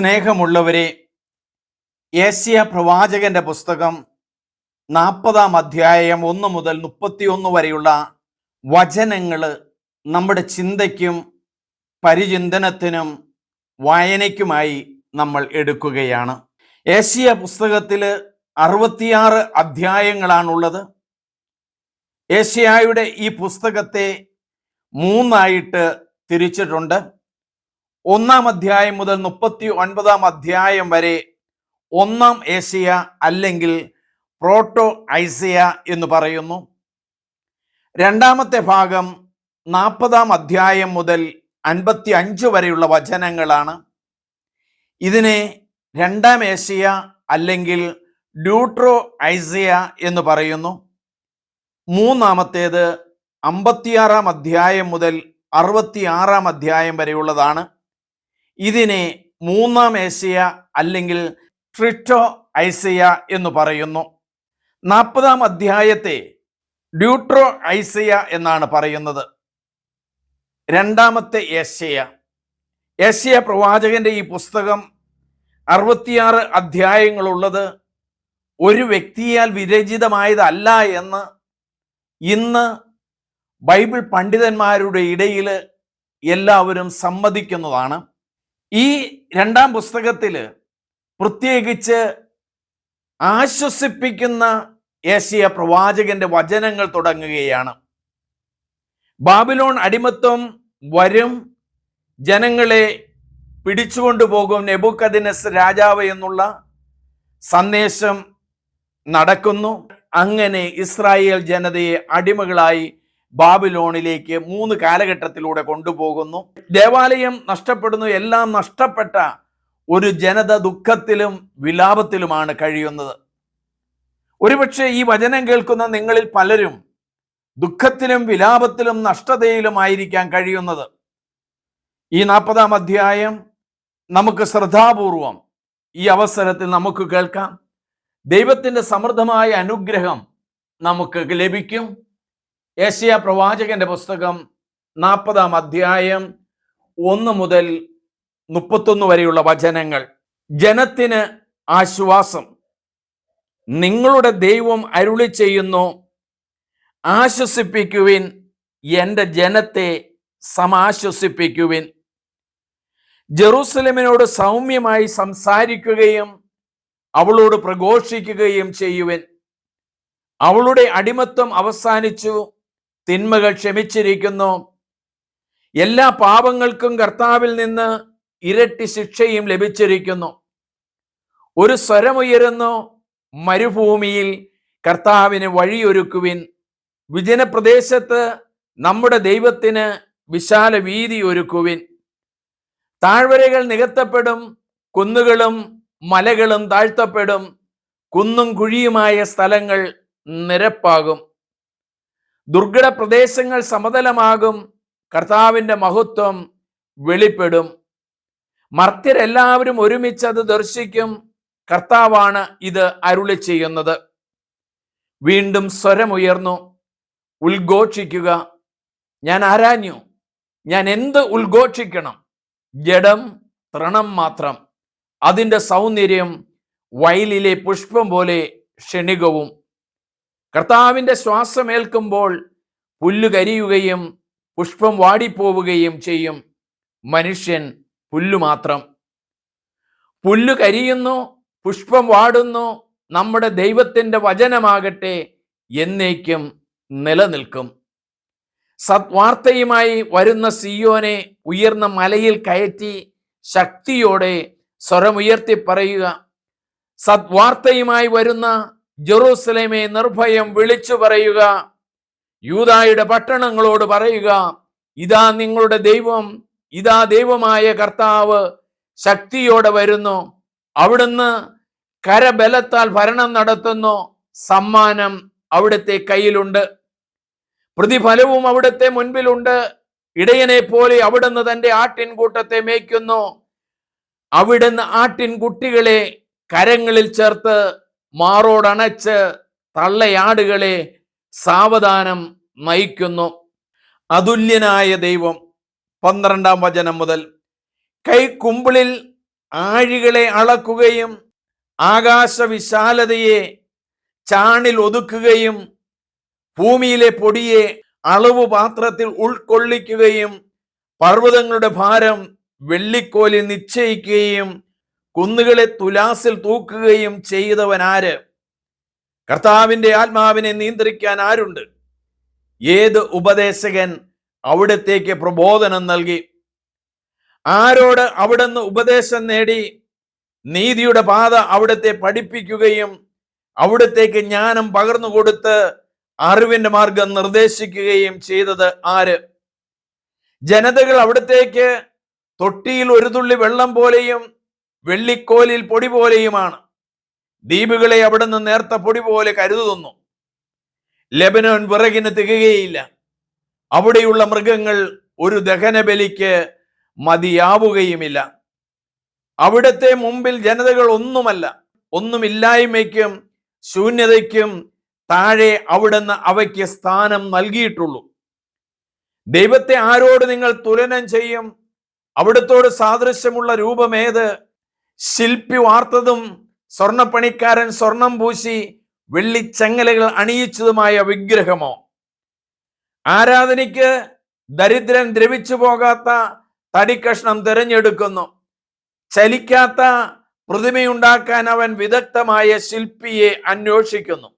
സ്നേഹമുള്ളവരെ ഏഷ്യ പ്രവാചകന്റെ പുസ്തകം നാൽപ്പതാം അധ്യായം ഒന്ന് മുതൽ മുപ്പത്തിയൊന്ന് വരെയുള്ള വചനങ്ങൾ നമ്മുടെ ചിന്തയ്ക്കും പരിചിന്തനത്തിനും വായനയ്ക്കുമായി നമ്മൾ എടുക്കുകയാണ്. ഏഷ്യ പുസ്തകത്തിൽ അറുപത്തിയാറ് അധ്യായങ്ങളാണുള്ളത്. ഏഷ്യായുടെ ഈ പുസ്തകത്തെ മൂന്നായിട്ട് തിരിച്ചിട്ടുണ്ട്. ഒന്നാം അധ്യായം മുതൽ മുപ്പത്തി ഒൻപതാം അധ്യായം വരെ ഒന്നാം ഏഷ്യ അല്ലെങ്കിൽ പ്രോട്ടോ ഐസിയ എന്ന് പറയുന്നു. രണ്ടാമത്തെ ഭാഗം നാൽപ്പതാം അധ്യായം മുതൽ അൻപത്തി അഞ്ച് വരെയുള്ള വചനങ്ങളാണ്. ഇതിനെ രണ്ടാം ഏഷ്യ അല്ലെങ്കിൽ ഡ്യൂട്രോ ഐസിയ എന്ന് പറയുന്നു. മൂന്നാമത്തേത് അമ്പത്തിയാറാം അധ്യായം മുതൽ അറുപത്തിയാറാം അധ്യായം വരെയുള്ളതാണ്. ഇതിനെ മൂന്നാം ഏഷ്യ അല്ലെങ്കിൽ ട്രിറ്റോ ഐസിയ എന്ന് പറയുന്നു. നാൽപ്പതാം അധ്യായത്തെ ഡ്യൂട്രോ ഐസിയ എന്നാണ് പറയുന്നത്. രണ്ടാമത്തെ ഏഷ്യ ഏഷ്യ പ്രവാചകന്റെ ഈ പുസ്തകം അറുപത്തിയാറ് അധ്യായങ്ങളുള്ളത് ഒരു വ്യക്തിയാൽ വിരചിതമായതല്ല എന്ന് ഇന്ന് ബൈബിൾ പണ്ഡിതന്മാരുടെ ഇടയിൽ എല്ലാവരും സമ്മതിക്കുന്നതാണ്. ഈ രണ്ടാം പുസ്തകത്തിൽ പ്രത്യേകിച്ച് ആശ്വസിപ്പിക്കുന്ന ഏഷ്യ പ്രവാചകന്റെ വചനങ്ങൾ തുടങ്ങുകയാണ്. ബാബിലോൺ അടിമത്വം വരും ജനങ്ങളെ പിടിച്ചുകൊണ്ടുപോകും നെബുക്കദിനസ് രാജാവ് എന്നുള്ള സന്ദേശം നടക്കുന്നു. അങ്ങനെ ഇസ്രായേൽ ജനതയെ അടിമകളായി ബാബിലോണിലേക്ക് മൂന്ന് കാലഘട്ടത്തിലൂടെ കൊണ്ടുപോകുന്നു. ദേവാലയം നഷ്ടപ്പെടുന്നു. എല്ലാം നഷ്ടപ്പെട്ട ഒരു ജനത ദുഃഖത്തിലും വിലാപത്തിലുമാണ് കഴിയുന്നത്. ഒരുപക്ഷെ ഈ വചനം കേൾക്കുന്ന നിങ്ങളിൽ പലരും ദുഃഖത്തിലും വിലാപത്തിലും നഷ്ടതയിലുമായിരിക്കാൻ കഴിയുന്നത്. ഈ നാൽപ്പതാം അധ്യായം നമുക്ക് ശ്രദ്ധാപൂർവം ഈ അവസരത്തിൽ നമുക്ക് കേൾക്കാം. ദൈവത്തിന്റെ സമൃദ്ധമായ അനുഗ്രഹം നമുക്ക് ലഭിക്കും. ഏഷ്യ പ്രവാചകന്റെ പുസ്തകം നാൽപ്പതാം അധ്യായം ഒന്ന് മുതൽ മുപ്പത്തൊന്ന് വരെയുള്ള വചനങ്ങൾ. ജനത്തിന് ആശ്വാസം. നിങ്ങളുടെ ദൈവം അരുളി ചെയ്യുന്നു ആശ്വസിപ്പിക്കുവിൻ എന്റെ ജനത്തെ സമാശ്വസിപ്പിക്കുവിൻ. ജെറൂസലമിനോട് സൗമ്യമായി സംസാരിക്കുകയും അവളോട് പ്രഘോഷിക്കുകയും ചെയ്യുവിൻ. അവളുടെ അടിമത്വം അവസാനിച്ചു. തിന്മകൾ ക്ഷമിച്ചിരിക്കുന്നു. എല്ലാ പാപങ്ങൾക്കും കർത്താവിൽ നിന്ന് ഇരട്ടി ശിക്ഷയും ലഭിച്ചിരിക്കുന്നു. ഒരു സ്വരമുയരുന്നു മരുഭൂമിയിൽ കർത്താവിന് വഴിയൊരുക്കുവിൻ. വിജനപ്രദേശത്ത് നമ്മുടെ ദൈവത്തിന് വിശാല വീതി ഒരുക്കുവിൻ. താഴ്വരകൾ നികത്തപ്പെടും കുന്നുകളും മലകളും താഴ്ത്തപ്പെടും. കുന്നും കുഴിയുമായ സ്ഥലങ്ങൾ നിരപ്പാകും. ദുർഘട പ്രദേശങ്ങൾ സമതലമാകും. കർത്താവിന്റെ മഹത്വം വെളിപ്പെടും. മർത്യരെല്ലാവരും ഒരുമിച്ച് അത് ദർശിക്കും. കർത്താവാണ് ഇത് അരുളി ചെയ്യുന്നത്. വീണ്ടും സ്വരമുയർന്നു. ഉദ്ഘോഷിക്കുക. ഞാൻ ആരാഞ്ഞു? ഞാൻ എന്ത് ഉദ്ഘോഷിക്കണം? ജഡം തൃണം മാത്രം. അതിന്റെ സൗന്ദര്യം വയലിലെ പുഷ്പം പോലെ ക്ഷണികവും കർത്താവിന്റെ ശ്വാസമേൽക്കുമ്പോൾ പുല്ല് കരിയുകയും പുഷ്പം വാടിപ്പോവുകയും ചെയ്യും മനുഷ്യൻ പുല്ലു മാത്രം. പുല്ല് കരിയുന്നു പുഷ്പം വാടുന്നു നമ്മുടെ ദൈവത്തിന്റെ വചനമാകട്ടെ എന്നേക്കും നിലനിൽക്കും. സത്വാർത്തയുമായി വരുന്ന സിയോനെ ഉയർന്ന മലയിൽ കയറ്റി ശക്തിയോടെ സ്വരമുയർത്തി പറയുക സത്വാർത്തയുമായി വരുന്ന ജെറൂസലേമെ നിർഭയം വിളിച്ചു പറയുക. യൂതായുടെ പട്ടണങ്ങളോട് പറയുക ഇതാ നിങ്ങളുടെ ദൈവം ഇതാ ദൈവമായ കർത്താവ് ശക്തിയോടെ വരുന്നു. അവിടുന്ന് കരബലത്താൽ ഭരണം നടത്തുന്നു. സമ്മാനം അവിടുത്തെ കയ്യിലുണ്ട്. പ്രതിഫലവും അവിടുത്തെ മുൻപിലുണ്ട്. ഇടയനെ പോലെ അവിടുന്ന് തന്റെ ആട്ടിൻകൂട്ടത്തെ മേയ്ക്കുന്നു. അവിടുന്ന് ആട്ടിൻകുട്ടികളെ കരങ്ങളിൽ ചേർത്ത് മാറോടണച്ച് തള്ളയാടുകളെ സാവധാനം നയിക്കുന്നു. അതുല്യനായ ദൈവം പന്ത്രണ്ടാം വചനം മുതൽ കൈ കുമ്പിളിൽ ആഴികളെ അളക്കുകയും ആകാശവിശാലതയെ ചാണിൽ ഒതുക്കുകയും ഭൂമിയിലെ പൊടിയെ അളവ് പാത്രത്തിൽ ഉൾക്കൊള്ളിക്കുകയും പർവതങ്ങളുടെ ഭാരം വെള്ളിക്കോലിൽ നിശ്ചയിക്കുകയും കുന്നുകളെ തുലാസിൽ തൂക്കുകയും ചെയ്തവൻ ആര് കർത്താവിന്റെ ആത്മാവിനെ നിയന്ത്രിക്കാൻ ആരുണ്ട്? ഏത് ഉപദേശകൻ അവിടത്തേക്ക് പ്രബോധനം നൽകി? ആരോട് അവിടുന്ന് ഉപദേശം നേടി? നീതിയുടെ പാത അവിടത്തെ പഠിപ്പിക്കുകയും അവിടത്തേക്ക് ജ്ഞാനം പകർന്നു കൊടുത്ത് അറിവിന്റെ മാർഗം നിർദ്ദേശിക്കുകയും ചെയ്തത് ആര്? ജനതകൾ അവിടത്തേക്ക് തൊട്ടിയിൽ ഒരു തുള്ളി വെള്ളം പോലെയും വെള്ളിക്കോലിൽ പൊടി പോലെയുമാണ്. ദ്വീപുകളെ അവിടുന്ന് നേർത്ത പൊടി പോലെ കരുതുന്നു. ലെബനോൻ വിറകിന് തികയുകയില്ല. അവിടെയുള്ള മൃഗങ്ങൾ ഒരു ദഹനബലിക്ക് മതിയാവുകയുമില്ല. അവിടത്തെ മുമ്പിൽ ജനതകൾ ഒന്നുമല്ല. ഒന്നുമില്ലായ്മയ്ക്കും ശൂന്യതയ്ക്കും താഴെ അവിടുന്ന് അവയ്ക്ക് സ്ഥാനം നൽകിയിട്ടുള്ളൂ. ദൈവത്തെ ആരോട് നിങ്ങൾ തുലനം ചെയ്യും? അവിടുത്തോട് സാദൃശ്യമുള്ള രൂപമേത്? ശില്പി വാർത്തതും സ്വർണപ്പണിക്കാരൻ സ്വർണം പൂശി വെള്ളിച്ചങ്ങലകൾ അണിയിച്ചതുമായ വിഗ്രഹമോ? ആരാധനയ്ക്ക് ദരിദ്രൻ ദ്രവിച്ചു പോകാത്ത തടിക്കഷ്ണം തിരഞ്ഞെടുക്കുന്നു. ചലിക്കാത്ത പ്രതിമയുണ്ടാക്കാൻ അവൻ വിദഗ്ധമായ ശില്പിയെ അന്വേഷിക്കുന്നു.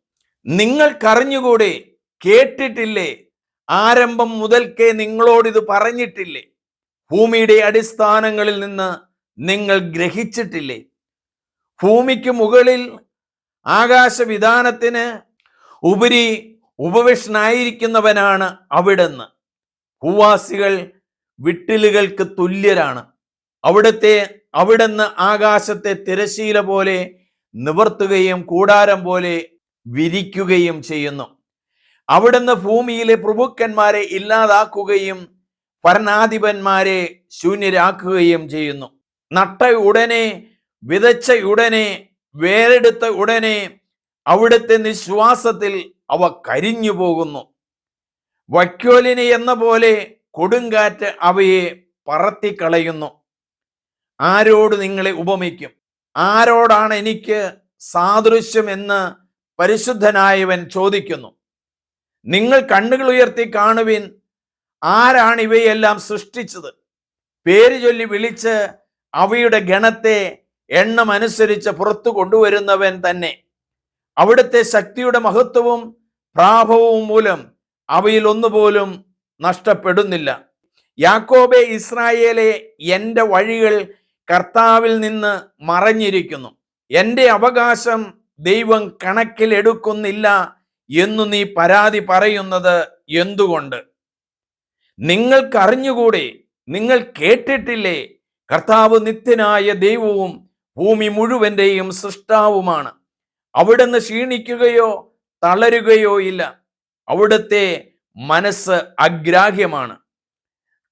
നിങ്ങൾക്കറിഞ്ഞുകൂടെ? കേട്ടിട്ടില്ലേ? ആരംഭം മുതൽക്കേ നിങ്ങളോട് പറഞ്ഞിട്ടില്ലേ? ഭൂമിയുടെ അടിസ്ഥാനങ്ങളിൽ നിന്ന് നിങ്ങൾ ഗ്രഹിച്ചിട്ടില്ലേ? ഭൂമിക്ക് മുകളിൽ ആകാശവിധാനത്തിന് ഉപരി ഉപവിഷ്ണായിരിക്കുന്നവനാണ് അവിടുന്ന്. ഭൂവാസികൾ വിട്ടിലുകൾക്ക് തുല്യരാണ്. അവിടുത്തെ അവിടുന്ന് ആകാശത്തെ തിരശീല പോലെ നിവർത്തുകയും കൂടാരം പോലെ വിരിക്കുകയും ചെയ്യുന്നു. അവിടുന്ന് ഭൂമിയിലെ പ്രഭുക്കന്മാരെ ഇല്ലാതാക്കുകയും ഭരണാധിപന്മാരെ ശൂന്യരാക്കുകയും ചെയ്യുന്നു. നട്ട ഉടനെ വിതച്ച ഉടനെ വേരെടുത്ത ഉടനെ അവിടുത്തെ നിശ്വാസത്തിൽ അവ കരിഞ്ഞു പോകുന്നു. വൈക്കോലിനെ എന്ന പോലെ കൊടുങ്കാറ്റ് അവയെ പറത്തിക്കളയുന്നു. ആരോട് നിങ്ങളെ ഉപമിക്കും? ആരോടാണ് എനിക്ക് സാദൃശ്യം എന്ന് പരിശുദ്ധനായവൻ ചോദിക്കുന്നു. നിങ്ങൾ കണ്ണുകൾ ഉയർത്തി കാണുവിൻ. ആരാണ് ഇവയെല്ലാം സൃഷ്ടിച്ചത്? പേര് ചൊല്ലി വിളിച്ച് അവയുടെ ഗണത്തെ എണ്ണമനുസരിച്ച് പുറത്തു കൊണ്ടുവരുന്നവൻ തന്നെ. അവിടുത്തെ ശക്തിയുടെ മഹത്വവും പ്രാഭവവും മൂലം അവയിൽ ഒന്നുപോലും നഷ്ടപ്പെടുന്നില്ല. യാക്കോബെ ഇസ്രായേലെ എന്റെ വഴികൾ കർത്താവിൽ നിന്ന് മറഞ്ഞിരിക്കുന്നു. എന്റെ അവകാശം ദൈവം കണക്കിലെടുക്കുന്നില്ല എന്നു നീ പരാതി പറയുന്നത് എന്തുകൊണ്ട്? നിങ്ങൾക്കറിഞ്ഞുകൂടെ? നിങ്ങൾ കേട്ടിട്ടില്ലേ? കർത്താവ് നിത്യനായ ദൈവവും ഭൂമി മുഴുവന്റെയും സൃഷ്ടാവുമാണ്. അവിടുന്ന് ക്ഷീണിക്കുകയോ തളരുകയോ ഇല്ല. അവിടുത്തെ മനസ്സ് അഗ്രാഹ്യമാണ്.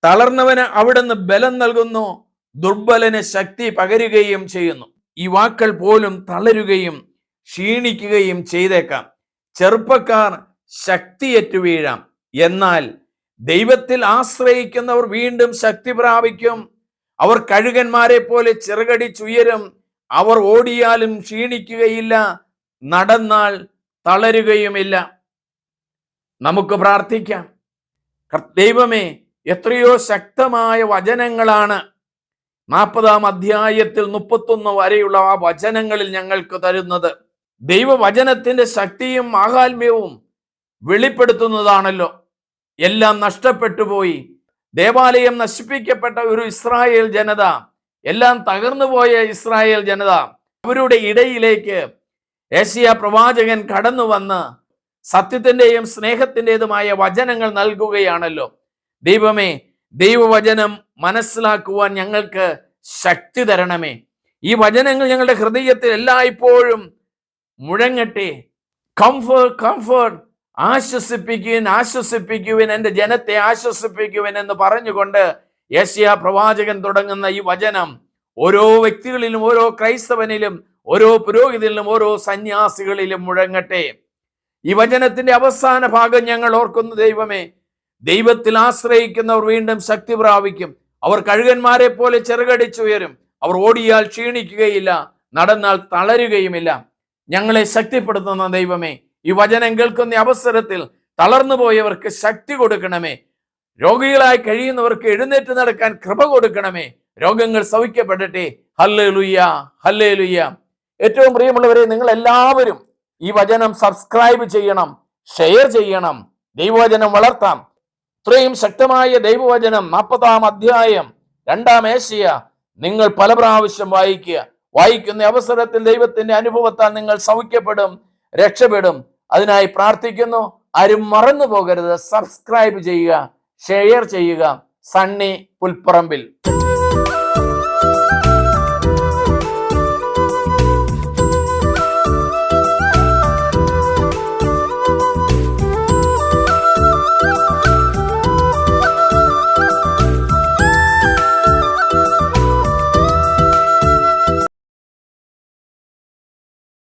തളർന്നവന് അവിടുന്ന് ബലം നൽകുന്നു ദുർബലന് ശക്തി പകരുകയും ചെയ്യുന്നു. ഈ വാക്കൾ പോലും തളരുകയും ക്ഷീണിക്കുകയും ചെയ്തേക്കാം. ചെറുപ്പക്കാർ ശക്തിയേറ്റു വീഴാം. എന്നാൽ ദൈവത്തിൽ ആശ്രയിക്കുന്നവർ വീണ്ടും ശക്തി പ്രാപിക്കും. അവർ കഴുകന്മാരെ പോലെ ചിറകടിച്ചുയരും അവർ ഓടിയാലും ക്ഷീണിക്കുകയില്ല. നടന്നാൽ തളരുകയുമില്ല. നമുക്ക് പ്രാർത്ഥിക്കാം. ദൈവമേ എത്രയോ ശക്തമായ വചനങ്ങളാണ്. നാൽപ്പതാം അധ്യായത്തിൽ മുപ്പത്തൊന്ന് വരെയുള്ള ആ വചനങ്ങളിൽ ഞങ്ങൾക്ക് തരുന്നത്. ദൈവവചനത്തിന്റെ ശക്തിയും മാഹാത്മ്യവും വെളിപ്പെടുത്തുന്നതാണല്ലോ. എല്ലാം നഷ്ടപ്പെട്ടു പോയി. ദേവാലയം നശിപ്പിക്കപ്പെട്ട ഒരു ഇസ്രായേൽ ജനത എല്ലാം തകർന്നു പോയ ഇസ്രായേൽ ജനത അവരുടെ ഇടയിലേക്ക് ഏഷ്യ പ്രവാചകൻ കടന്നു വന്ന് സത്യത്തിന്റെയും സ്നേഹത്തിന്റെതുമായ വചനങ്ങൾ നൽകുകയാണല്ലോ. ദൈവമേ ദൈവവചനം മനസ്സിലാക്കുവാൻ ഞങ്ങൾക്ക് ശക്തി തരണമേ. ഈ വചനങ്ങൾ ഞങ്ങളുടെ ഹൃദയത്തിൽ എല്ലായ്പ്പോഴും മുഴങ്ങട്ടെ. കംഫേർട്ട് കംഫേർട്ട് ആശ്വസിപ്പിക്കുവിൻ ആശ്വസിപ്പിക്കുവിൻ എന്റെ ജനത്തെ ആശ്വസിപ്പിക്കുവിൻ എന്ന് പറഞ്ഞുകൊണ്ട് യേശയ പ്രവാചകൻ തുടങ്ങുന്ന ഈ വചനം ഓരോ വ്യക്തികളിലും ഓരോ ക്രൈസ്തവനിലും ഓരോ പുരോഹിതനിലും ഓരോ സന്യാസികളിലും മുഴങ്ങട്ടെ. ഈ വചനത്തിന്റെ അവസാന ഭാഗം ഞങ്ങൾ ഓർക്കുന്നു ദൈവമേ. ദൈവത്തിൽ ആശ്രയിക്കുന്നവർ വീണ്ടും ശക്തി പ്രാപിക്കും. അവർ കഴുകന്മാരെ പോലെ ചെറുകടിച്ചുയരും. അവർ ഓടിയാൽ ക്ഷീണിക്കുകയില്ല നടന്നാൽ തളരുകയുമില്ല. ഞങ്ങളെ ശക്തിപ്പെടുത്തുന്ന ദൈവമേ ഈ വചനം കേൾക്കുന്ന അവസരത്തിൽ തളർന്നു പോയവർക്ക് ശക്തി കൊടുക്കണമേ. രോഗികളായി കഴിയുന്നവർക്ക് എഴുന്നേറ്റ് നടക്കാൻ കൃപ കൊടുക്കണമേ. രോഗങ്ങൾ സൗഖ്യപ്പെടട്ടെ ഹല്ലേ ലുയ്യ ഹല്ലേ ലുയ്യ ഏറ്റവും പ്രിയമുള്ളവരെ നിങ്ങൾ എല്ലാവരും ഈ വചനം സബ്സ്ക്രൈബ് ചെയ്യണം ഷെയർ ചെയ്യണം ദൈവവചനം വളർത്താം. ഇത്രയും ശക്തമായ ദൈവവചനം നാൽപ്പതാം അധ്യായം രണ്ടാം ഏഷ്യ നിങ്ങൾ പല പ്രാവശ്യം വായിക്കുക. വായിക്കുന്ന അവസരത്തിൽ ദൈവത്തിന്റെ അനുഭവത്താൽ നിങ്ങൾ സൗഖ്യപ്പെടും രക്ഷപ്പെടും. അതിനായി പ്രാർത്ഥിക്കുന്നു. ആരും മറന്നു പോകരുത് സബ്സ്ക്രൈബ് ചെയ്യുക ഷെയർ ചെയ്യുക. സണ്ണി പുൽപ്പറമ്പിൽ.